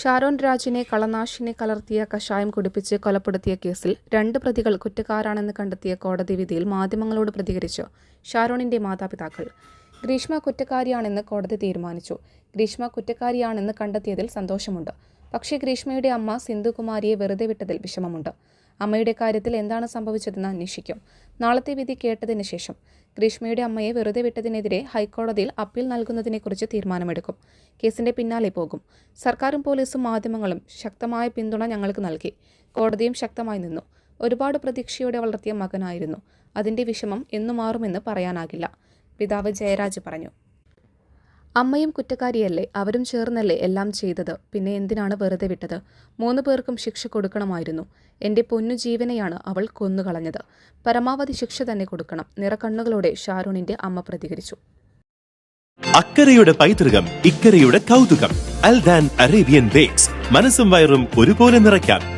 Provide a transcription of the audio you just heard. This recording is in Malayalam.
ഷാരോൺ രാജിനെ കളനാശിനെ കലർത്തിയ കഷായം കുടിപ്പിച്ച് കൊലപ്പെടുത്തിയ കേസിൽ രണ്ട് പ്രതികൾ കുറ്റക്കാരാണെന്ന് കണ്ടെത്തിയ കോടതി വിധിയിൽ മാധ്യമങ്ങളോട് പ്രതികരിച്ചു ഷാരോണിന്റെ മാതാപിതാക്കൾ. ഗ്രീഷ്മ കുറ്റക്കാരിയാണെന്ന് കോടതി തീരുമാനിച്ചു. ഗ്രീഷ്മ കുറ്റക്കാരിയാണെന്ന് കണ്ടെത്തിയതിൽ സന്തോഷമുണ്ട്. പക്ഷേ ഗ്രീഷ്മയുടെ അമ്മ സിന്ധുകുമാരിയെ വെറുതെ വിട്ടതിൽ വിഷമമുണ്ട്. അമ്മയുടെ കാര്യത്തിൽ എന്താണ് സംഭവിച്ചതെന്ന് അന്വേഷിക്കും. നാളത്തെ വിധി കേട്ടതിന് ശേഷം ഗ്രീഷ്മയുടെ അമ്മയെ വെറുതെ വിട്ടതിനെതിരെ ഹൈക്കോടതിയിൽ അപ്പീൽ നൽകുന്നതിനെക്കുറിച്ച് തീരുമാനമെടുക്കും. കേസിന്റെ പിന്നാലെ പോകും. സർക്കാരും പോലീസും മാധ്യമങ്ങളും ശക്തമായ പിന്തുണ ഞങ്ങൾക്ക് നൽകി. കോടതിയും ശക്തമായി നിന്നു. ഒരുപാട് പ്രതീക്ഷയോടെ വളർത്തിയ മകനായിരുന്നു. അതിന്റെ വിഷമം എന്നു മാറുമെന്ന് പറയാനാകില്ല. പിതാവ് ജയരാജ് പറഞ്ഞു. അമ്മയും കുറ്റക്കാരിയല്ലേ? അവരും ചേർന്നല്ലേ എല്ലാം ചെയ്തത്? പിന്നെ എന്തിനാണ് വെറുതെ വിട്ടത്? മൂന്ന് പേർക്കും ശിക്ഷ കൊടുക്കണമായിരുന്നു. എന്റെ പൊന്നു ജീവനെയാണ് അവൾ കൊന്നുകളഞ്ഞത്. പരമാവധി ശിക്ഷ തന്നെ കൊടുക്കണം. നിറക്കണ്ണുകളോടെ ഷാരൂണിന്റെ അമ്മ പ്രതികരിച്ചു. അക്കരയുടെ പൈതൃകം ഇക്കരയുടെ കൗതുകം. അൽദാൻ അറേബ്യൻ ബേക്സ് മനസ്സും വയറും ഒരുപോലെ നിറയ്ക്കാം.